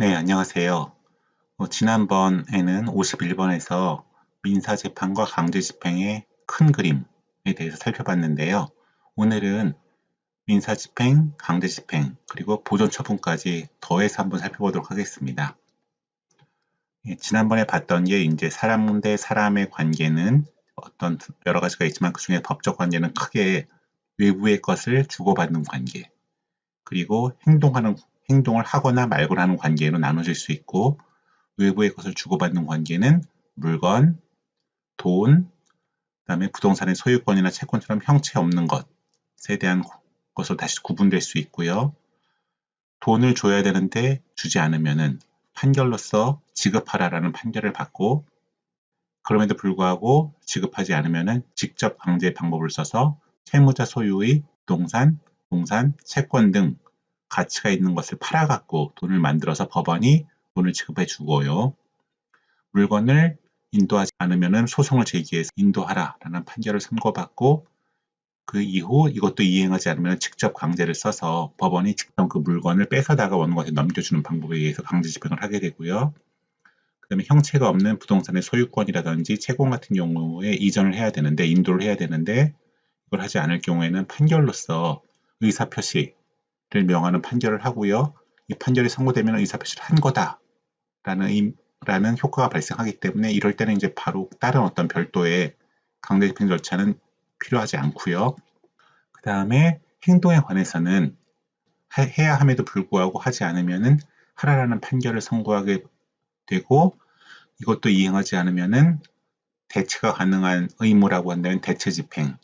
네, 안녕하세요. 어, 지난번에는 51번에서 민사재판과 강제집행의 큰 그림에 대해서 살펴봤는데요. 오늘은 민사집행, 강제집행, 그리고 보존처분까지 더해서 한번 살펴보도록 하겠습니다. 예, 지난번에 봤던 게 이제 사람 대 사람의 관계는 어떤 여러 가지가 있지만 그 중에 법적 관계는 크게 외부의 것을 주고받는 관계, 그리고 행동하는 행동을 하거나 말거나 하는 관계로 나눠질 수 있고 외부의 것을 주고받는 관계는 물건, 돈, 그 다음에 부동산의 소유권이나 채권처럼 형체 없는 것에 대한 것으로 다시 구분될 수 있고요. 돈을 줘야 되는데 주지 않으면은 판결로서 지급하라라는 판결을 받고 그럼에도 불구하고 지급하지 않으면은 직접 강제 방법을 써서 채무자 소유의 동산, 동산, 채권 등 가치가 있는 것을 팔아갖고 돈을 만들어서 법원이 돈을 지급해 주고요. 물건을 인도하지 않으면 소송을 제기해서 인도하라라는 판결을 선고받고 그 이후 이것도 이행하지 않으면 직접 강제를 써서 법원이 직접 그 물건을 뺏어다가 원고한테 넘겨주는 방법에 의해서 강제 집행을 하게 되고요. 그 다음에 형체가 없는 부동산의 소유권이라든지 채권 같은 경우에 이전을 해야 되는데 인도를 해야 되는데 이걸 하지 않을 경우에는 판결로서 의사표시 를 명하는 판결을 하고요. 이 판결이 선고되면 의사표시를 한 거다라는 라는 효과가 발생하기 때문에 이럴 때는 이제 바로 다른 어떤 별도의 강제 집행 절차는 필요하지 않고요. 그 다음에 행동에 관해서는 해야 함에도 불구하고 하지 않으면은 하라라는 판결을 선고하게 되고 이것도 이행하지 않으면은 대체가 가능한 의무라고 한다면 대체 집행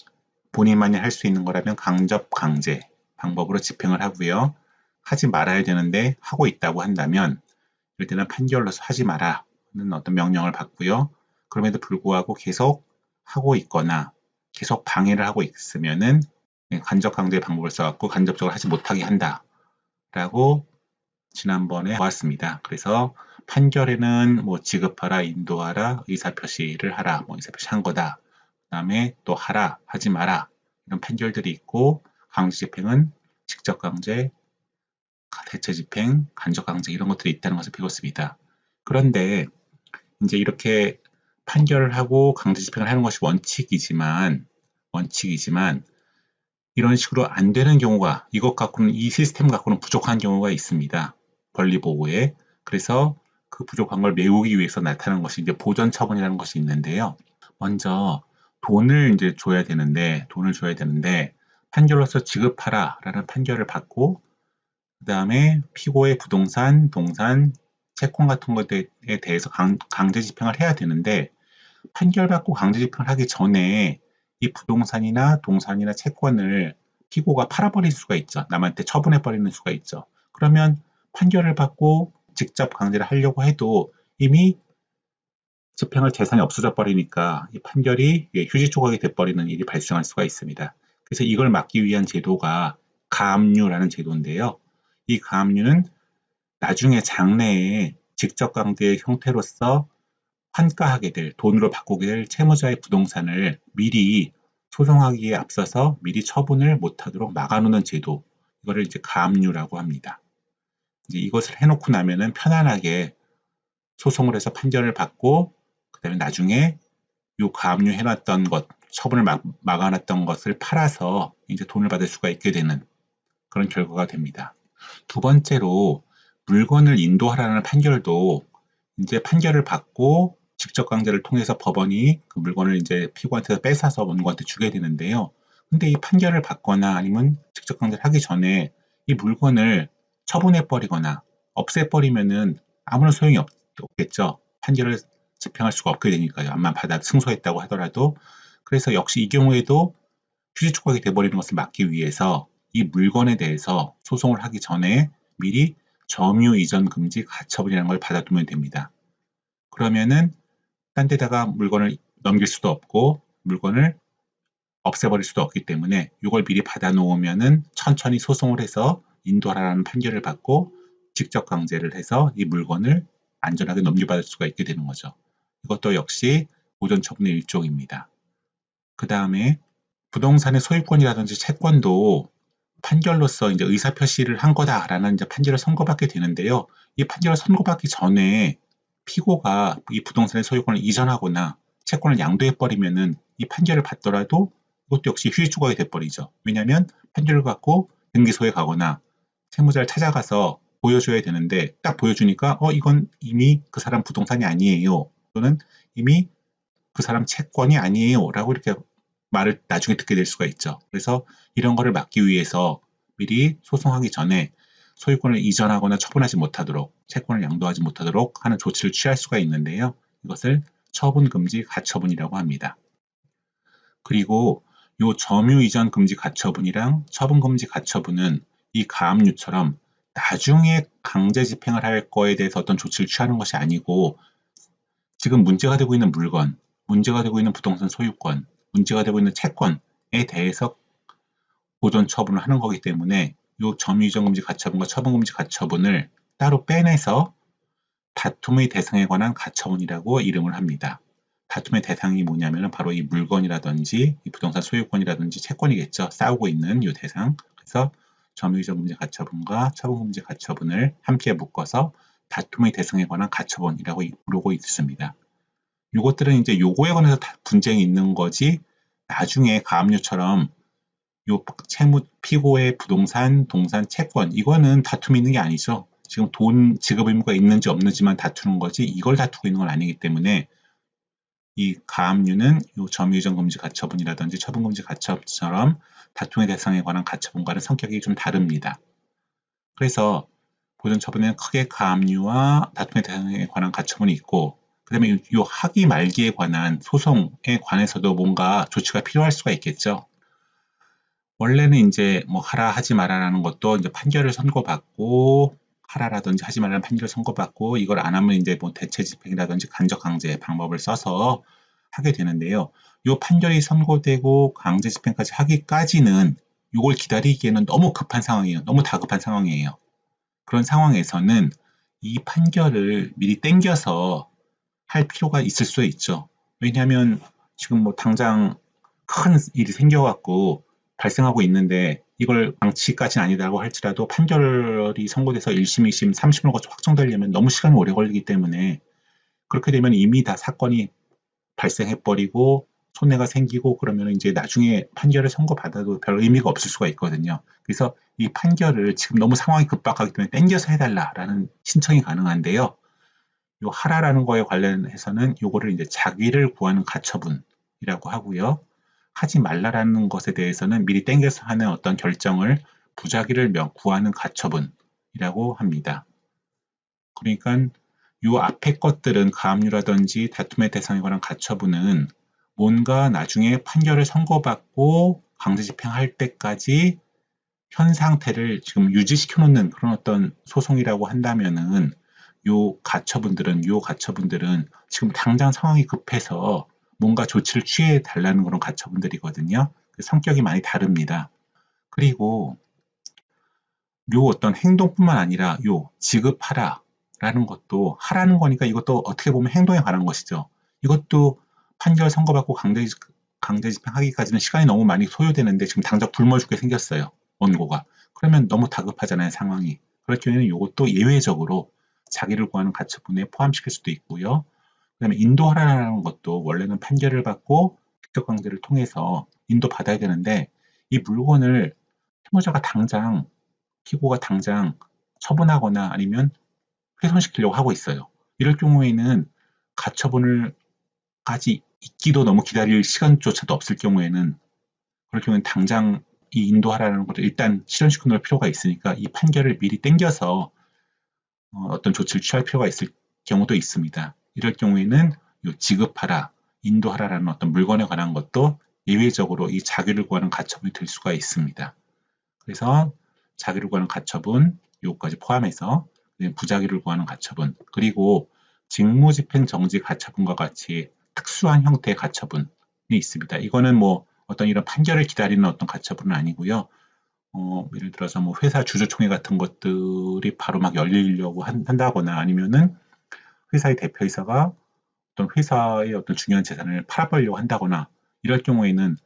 본인만이 할 수 있는 거라면 강접 강제 방법으로 집행을 하고요. 하지 말아야 되는데 하고 있다고 한다면 이럴 때는 판결로서 하지 마라 는 어떤 명령을 받고요. 그럼에도 불구하고 계속 하고 있거나 계속 방해를 하고 있으면은 간접 강제 방법을 써갖고 간접적으로 하지 못하게 한다. 라고 지난번에 보았습니다. 그래서 판결에는 뭐 지급하라, 인도하라, 의사표시를 하라, 뭐 의사표시 한 거다. 그 다음에 또 하라, 하지 마라. 이런 판결들이 있고 강제 집행은 직접 강제, 대체 집행, 간접 강제 이런 것들이 있다는 것을 배웠습니다. 그런데 이제 이렇게 판결을 하고 강제 집행을 하는 것이 원칙이지만 원칙이지만 이런 식으로 안 되는 경우가 이것 갖고는 이 시스템 갖고는 부족한 경우가 있습니다. 권리 보호에 그래서 그 부족한 걸 메우기 위해서 나타난 것이 이제 보전 처분이라는 것이 있는데요. 먼저 돈을 이제 줘야 되는데 돈을 줘야 되는데 판결로서 지급하라 라는 판결을 받고 그 다음에 피고의 부동산, 동산, 채권 같은 것에 대해서 강, 제 집행을 해야 되는데 판결 받고 강제 집행을 하기 전에 이 부동산이나 동산이나 채권을 피고가 팔아버릴 수가 있죠. 남한테 처분해버리는 수가 있죠. 그러면 판결을 받고 직접 강제를 하려고 해도 이미 집행할 재산이 없어져 버리니까 이 판결이 휴지 조각이 돼버리는 일이 발생할 수가 있습니다. 그래서 이걸 막기 위한 제도가 가압류라는 제도인데요. 이 가압류는 나중에 장래에 직접 강제의 형태로서 환가하게 될 돈으로 바꾸게 될 채무자의 부동산을 미리 소송하기에 앞서서 미리 처분을 못하도록 막아놓는 제도 이거를 이제 가압류라고 합니다. 이제 이것을 해놓고 나면은 편안하게 소송을 해서 판결을 받고 그다음에 나중에 요 가압류 해놨던 것 처분을 막, 막아놨던 것을 팔아서 이제 돈을 받을 수가 있게 되는 그런 결과가 됩니다. 두 번째로 물건을 인도하라는 판결도 이제 판결을 받고 직접 강제를 통해서 법원이 그 물건을 이제 피고한테 뺏어서 원고한테 주게 되는데요. 근데 이 판결을 받거나 아니면 직접 강제를 하기 전에 이 물건을 처분해 버리거나 없애 버리면은 아무런 소용이 없, 겠죠 판결을 집행할 수가 없게 되니까요. 암만 받아 승소했다고 하더라도 그래서 역시 이 경우에도 휴지 조각이 돼버리는 것을 막기 위해서 이 물건에 대해서 소송을 하기 전에 미리 점유 이전 금지 가처분이라는 걸 받아두면 됩니다. 그러면은 딴 데다가 물건을 넘길 수도 없고 물건을 없애버릴 수도 없기 때문에 이걸 미리 받아놓으면은 천천히 소송을 해서 인도하라는 판결을 받고 직접 강제를 해서 이 물건을 안전하게 넘겨받을 수가 있게 되는 거죠. 이것도 역시 보존 처분의 일종입니다. 그 다음에 부동산의 소유권이라든지 채권도 판결로서 이제 의사표시를 한 거다라는 이제 판결을 선고받게 되는데요. 이 판결을 선고받기 전에 피고가 이 부동산의 소유권을 이전하거나 채권을 양도해버리면은 이 판결을 받더라도 이것도 역시 휴지 조각이 돼버리죠. 왜냐하면 판결을 갖고 등기소에 가거나 채무자를 찾아가서 보여줘야 되는데 딱 보여주니까 어 이건 이미 그 사람 부동산이 아니에요. 또는 이미 그 사람 채권이 아니에요. 라고 이렇게 말을 나중에 듣게 될 수가 있죠. 그래서 이런 거를 막기 위해서 미리 소송하기 전에 소유권을 이전하거나 처분하지 못하도록 채권을 양도하지 못하도록 하는 조치를 취할 수가 있는데요. 이것을 처분금지 가처분이라고 합니다. 그리고 요 점유 이전 금지 가처분이랑 처분금지 가처분은 이 가압류처럼 나중에 강제 집행을 할 거에 대해서 어떤 조치를 취하는 것이 아니고 지금 문제가 되고 있는 물건, 문제가 되고 있는 부동산 소유권, 문제가 되고 있는 채권에 대해서 보존 처분을 하는 거기 때문에 이 점유이전금지 가처분과 처분금지 가처분을 따로 빼내서 다툼의 대상에 관한 가처분이라고 이름을 합니다. 다툼의 대상이 뭐냐면 바로 이 물건이라든지 이 부동산 소유권이라든지 채권이겠죠. 싸우고 있는 이 대상. 그래서 점유이전금지 가처분과 처분금지 가처분을 함께 묶어서 다툼의 대상에 관한 가처분이라고 부르고 있습니다. 이것들은 이제 요거에 관해서 분쟁이 있는 거지 나중에 가압류처럼 요 채무 피고의 부동산, 동산, 채권 이거는 다툼이 있는 게 아니죠. 지금 돈 지급 의무가 있는지 없는지만 다투는 거지 이걸 다투고 있는 건 아니기 때문에 이 가압류는 요 점유이전 금지 가처분이라든지 처분 금지 가처분처럼 다툼의 대상에 관한 가처분과는 성격이 좀 다릅니다. 그래서 보존 처분에는 크게 가압류와 다툼의 대상에 관한 가처분이 있고 그 다음에 이 학위 말기에 관한 소송에 관해서도 뭔가 조치가 필요할 수가 있겠죠. 원래는 이제 뭐 하라 하지 말아라는 것도 이제 판결을 선고받고 하라라든지 하지 말라는 판결을 선고받고 이걸 안 하면 이제 뭐 대체 집행이라든지 간접 강제 방법을 써서 하게 되는데요. 이 판결이 선고되고 강제 집행까지 하기까지는 이걸 기다리기에는 너무 급한 상황이에요. 너무 다급한 상황이에요. 그런 상황에서는 이 판결을 미리 땡겨서 할 필요가 있을 수 있죠. 왜냐하면 지금 뭐 당장 큰 일이 생겨갖고 발생하고 있는데 이걸 방치까지는 아니다고 할지라도 판결이 선고돼서 1심, 2심, 3심으로 거쳐 확정되려면 너무 시간이 오래 걸리기 때문에 그렇게 되면 이미 다 사건이 발생해버리고 손해가 생기고 그러면 이제 나중에 판결을 선고받아도 별 의미가 없을 수가 있거든요. 그래서 이 판결을 지금 너무 상황이 급박하기 때문에 땡겨서 해달라라는 신청이 가능한데요. 요 하라라는 거에 관련해서는 요거를 이제 자기를 구하는 가처분이라고 하고요. 하지 말라라는 것에 대해서는 미리 땡겨서 하는 어떤 결정을 부자기를 구하는 가처분이라고 합니다. 그러니까 요 앞에 것들은 가압류라든지 다툼의 대상에 관한 가처분은 뭔가 나중에 판결을 선고받고 강제 집행할 때까지 현 상태를 지금 유지시켜 놓는 그런 어떤 소송이라고 한다면은 요 가처분들은 요 가처분들은 지금 당장 상황이 급해서 뭔가 조치를 취해 달라는 그런 가처분들이거든요. 그 성격이 많이 다릅니다. 그리고 요 어떤 행동뿐만 아니라 요 지급하라 라는 것도 하라는 거니까 이것도 어떻게 보면 행동에 관한 것이죠. 이것도 판결 선고받고 강제, 강제 집행하기까지는 시간이 너무 많이 소요되는데 지금 당장 굶어 죽게 생겼어요. 원고가. 그러면 너무 다급하잖아요, 상황이. 그럴 경우에는 이것도 예외적으로 자기를 구하는 가처분에 포함시킬 수도 있고요. 그 다음에 인도하라는 것도 원래는 판결을 받고 직접 강제를 통해서 인도받아야 되는데 이 물건을 채무자가 당장 피고가 당장 처분하거나 아니면 훼손시키려고 하고 있어요. 이럴 경우에는 가처분을 까지 있기도 너무 기다릴 시간조차도 없을 경우에는 그럴 경우에는 당장 이 인도하라는 것도 일단 실현시켜 놓을 필요가 있으니까 이 판결을 미리 땡겨서 어, 떤 조치를 취할 필요가 있을 경우도 있습니다. 이럴 경우에는 지급하라, 인도하라라는 어떤 물건에 관한 것도 예외적으로 이 자기를 구하는 가처분이 될 수가 있습니다. 그래서 자기를 구하는 가처분, 요까지 포함해서 부자기를 구하는 가처분, 그리고 직무집행 정지 가처분과 같이 특수한 형태의 가처분이 있습니다. 이거는 뭐 어떤 이런 판결을 기다리는 어떤 가처분은 아니고요. 어, 예를 들어서 뭐 회사 주주총회 같은 것들이 바로 막 열리려고 한, 다거나 아니면은 회사의 대표이사가 어떤 회사의 어떤 중요한 재산을 팔아버리려고 한다거나 이럴 경우에는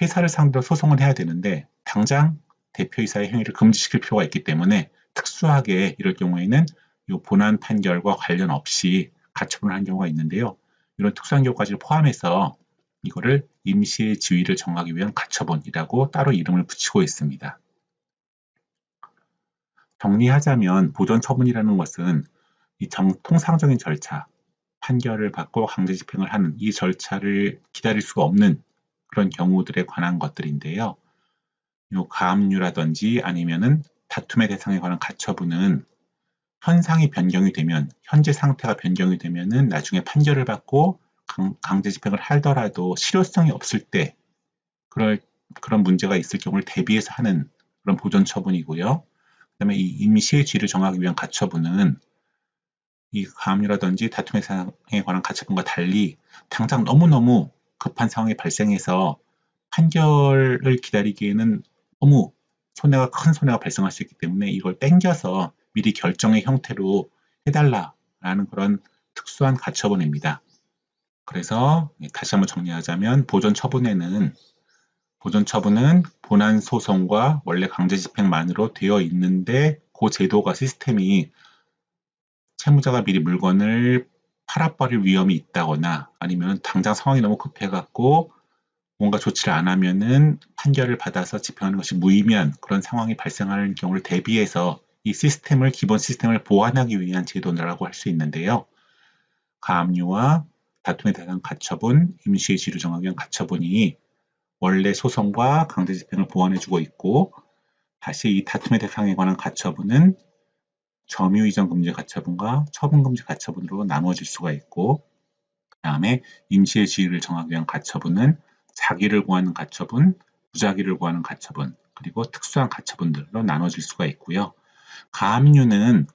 회사를 상대로 소송을 해야 되는데 당장 대표이사의 행위를 금지시킬 필요가 있기 때문에 특수하게 이럴 경우에는 이 본안 판결과 관련 없이 가처분을 한 경우가 있는데요. 이런 특수한 경우까지 포함해서 이거를 임시의 지위를 정하기 위한 가처분이라고 따로 이름을 붙이고 있습니다. 정리하자면 보존 처분이라는 것은 이 정, 통상적인 절차, 판결을 받고 강제 집행을 하는 이 절차를 기다릴 수가 없는 그런 경우들에 관한 것들인데요. 요 가압류라든지 아니면은 다툼의 대상에 관한 가처분은 현상이 변경이 되면 현재 상태가 변경이 되면은 나중에 판결을 받고 강, 제 집행을 하더라도 실효성이 없을 때 그럴 그런 문제가 있을 경우를 대비해서 하는 그런 보존 처분이고요. 그다음에 이 임시의 쥐를 정하기 위한 가처분은 이 가압류라든지 다툼의 상황에 관한 가처분과 달리 당장 너무너무 급한 상황이 발생해서 판결을 기다리기에는 너무 손해가 큰 손해가 발생할 수 있기 때문에 이걸 땡겨서 미리 결정의 형태로 해달라라는 그런 특수한 가처분입니다. 그래서 다시 한번 정리하자면 보존 처분에는 보존 처분은 본안 소송과 원래 강제 집행만으로 되어 있는데 그 제도가 시스템이 채무자가 미리 물건을 팔아버릴 위험이 있다거나 아니면 당장 상황이 너무 급해갖고 뭔가 조치를 안 하면은 판결을 받아서 집행하는 것이 무의미한 그런 상황이 발생하는 경우를 대비해서 이 시스템을 기본 시스템을 보완하기 위한 제도라고 할 수 있는데요. 가압류와 다툼에 대한 가처분, 임시의 지류 정하기 위한 가처분이 원래 소송과 강제 집행을 보완해주고 있고 다시 이 다툼의 대상에 관한 가처분은 점유 이전 금지 가처분과 처분 금지 가처분으로 나누어질 수가 있고 그 다음에 임시의 지위를 정하기 위한 가처분은 자기를 구하는 가처분, 부자기를 구하는 가처분, 그리고 특수한 가처분들로 나눠질 수가 있고요. 가압류는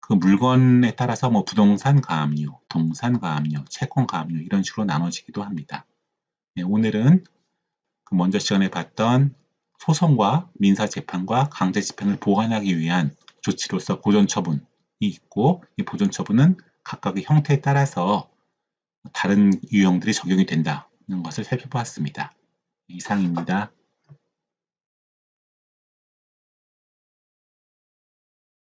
그 물건에 따라서 뭐 부동산 가압류, 동산 가압류, 채권 가압류 이런 식으로 나눠지기도 합니다. 네, 오늘은 그 먼저 시간에 봤던 소송과 민사재판과 강제집행을 보완하기 위한 조치로서 보존처분이 있고 이 보존처분은 각각의 형태에 따라서 다른 유형들이 적용이 된다는 것을 살펴보았습니다. 이상입니다.